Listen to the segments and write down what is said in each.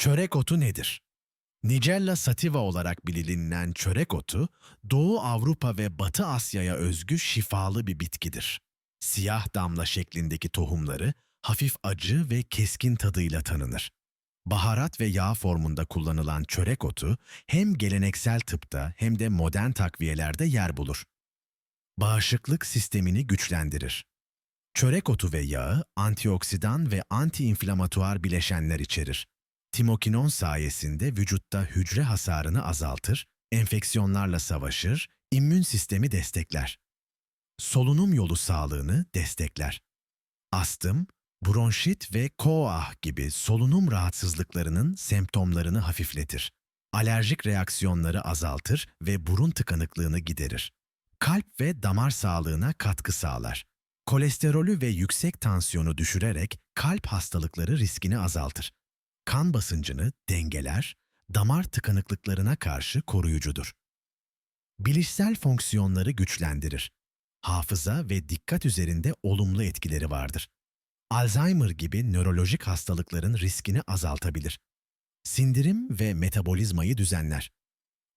Çörek otu nedir? Nigella sativa olarak bilinen çörek otu, Doğu Avrupa ve Batı Asya'ya özgü şifalı bir bitkidir. Siyah damla şeklindeki tohumları hafif acı ve keskin tadıyla tanınır. Baharat ve yağ formunda kullanılan çörek otu hem geleneksel tıpta hem de modern takviyelerde yer bulur. Bağışıklık sistemini güçlendirir. Çörek otu ve yağı antioksidan ve antiinflamatuar bileşenler içerir. Timokinon sayesinde vücutta hücre hasarını azaltır, enfeksiyonlarla savaşır, immün sistemi destekler. Solunum yolu sağlığını destekler. Astım, bronşit ve koah gibi solunum rahatsızlıklarının semptomlarını hafifletir. Alerjik reaksiyonları azaltır ve burun tıkanıklığını giderir. Kalp ve damar sağlığına katkı sağlar. Kolesterolü ve yüksek tansiyonu düşürerek kalp hastalıkları riskini azaltır. Kan basıncını dengeler, damar tıkanıklıklarına karşı koruyucudur. Bilişsel fonksiyonları güçlendirir. Hafıza ve dikkat üzerinde olumlu etkileri vardır. Alzheimer gibi nörolojik hastalıkların riskini azaltabilir. Sindirim ve metabolizmayı düzenler.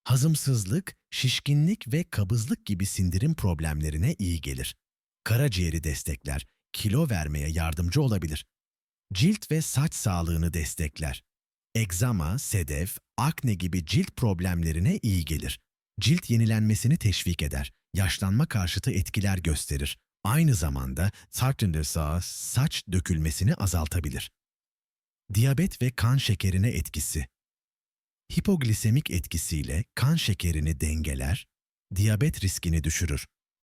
Hazımsızlık, şişkinlik ve kabızlık gibi sindirim problemlerine iyi gelir. Karaciğeri destekler, kilo vermeye yardımcı olabilir. Cilt ve saç sağlığını destekler. Egzama, sedef, akne gibi cilt problemlerine iyi gelir. Cilt yenilenmesini teşvik eder. Yaşlanma karşıtı etkiler gösterir. Aynı zamanda Sartındersa saç dökülmesini azaltabilir. Diyabet ve kan şekerine etkisi. Hipoglisemik etkisiyle kan şekerini dengeler, diyabet riskini düşürür.